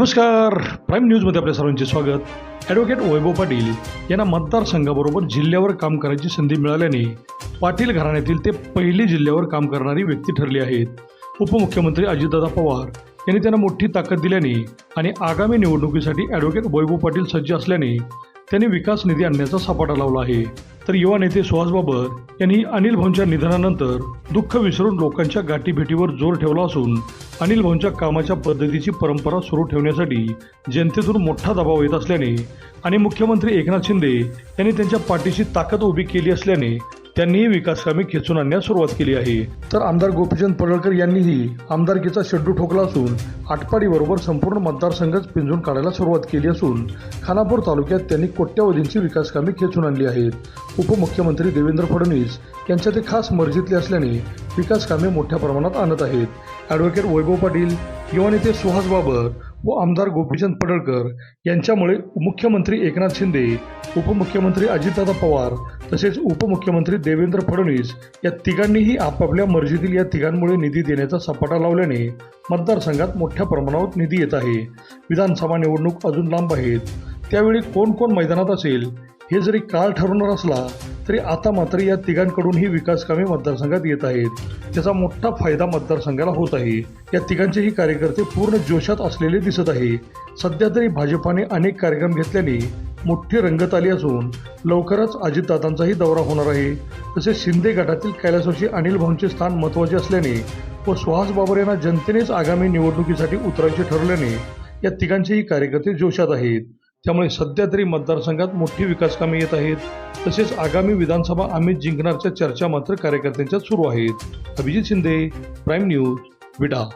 नमस्कार. प्राईम न्यूजमध्ये आपल्या सर्वांचे स्वागत. ॲडव्होकेट वैभव पाटील यांना मतदारसंघाबरोबर जिल्ह्यावर काम करायची संधी मिळाल्याने पाटील घराण्यातील ते पहिली जिल्ह्यावर काम करणारी व्यक्ती ठरली आहेत. उपमुख्यमंत्री अजितदादा पवार यांनी त्यांना मोठी ताकद दिल्याने आणि आगामी निवडणुकीसाठी ॲडव्होकेट वैभव पाटील सज्ज असल्याने त्यांनी विकास निधी आणण्याचा सपाटा लावला आहे. तर युवा नेते सुहास बाबर यांनी अनिल भाऊंच्या निधनानंतर दुःख विसरून लोकांच्या गाठीभेटीवर जोर ठेवला असून अनिल भाऊंच्या कामाच्या पद्धतीची परंपरा सुरू ठेवण्यासाठी जनतेतून मोठा दबाव येत असल्याने आणि मुख्यमंत्री एकनाथ शिंदे यांनी त्यांच्या पाठीशी ताकद उभी केली असल्याने त्यांनीही विकास कामे खेचून आणण्यास सुरुवात केली आहे. तर आमदार गोपीचंद पडळकर यांनीही आमदारकीचा शेड्यू ठोकला असून आटपाडीबरोबर संपूर्ण मतदारसंघच पिंजून काढायला सुरुवात केली असून खानापूर तालुक्यात त्यांनी कोट्यवधींची विकास कामे खेचून आणली आहेत. उपमुख्यमंत्री देवेंद्र फडणवीस यांच्या ते खास मर्जीतले असल्याने विकास कामे मोठ्या प्रमाणात आणत आहेत. ॲडव्होकेट वैभव पाटील युवा नेते सुहास बाबर व आमदार गोपीचंद पडळकर यांच्यामुळे मुख्यमंत्री एकनाथ शिंदे उपमुख्यमंत्री अजितदादा पवार तसेच उपमुख्यमंत्री देवेंद्र फडणवीस या तिघांनीही आपापल्या मर्जीतील या तिघांमुळे निधी देण्याचा सपाटा लावल्याने मतदारसंघात मोठ्या प्रमाणावर निधी येत आहे. विधानसभा निवडणूक अजून लांब आहेत. त्यावेळी कोण कोण मैदानात असेल हे जरी काळ ठरवणार असला तरी आता मात्र या तिघांकडूनही विकास कामे मतदारसंघात येत आहेत. त्याचा मोठा फायदा मतदारसंघाला होत आहे. या तिघांचेही कार्यकर्ते पूर्ण जोशात असलेले दिसत आहे. सध्या तरी भाजपाने अनेक कार्यक्रम घेतल्याने मोठी रंगत आली असून लवकरच अजितदादांचाही दौरा होणार आहे. तसेच शिंदे गटातील कैलासवासी अनिल भाऊंचे स्थान महत्त्वाचे असल्याने व सुहास बाबर यांना जनतेनेच आगामी निवडणुकीसाठी उतरायचे ठरल्याने या तिघांचेही कार्यकर्ते जोशात आहेत. त्यामुळे सध्या तरी मतदारसंघात मोठी विकासकामे येत आहेत. तसेच आगामी विधानसभा आम्ही जिंकणारच्या चर्चा मात्र कार्यकर्त्यांच्या सुरू आहेत. अभिजित शिंदे प्राईम न्यूज विडा.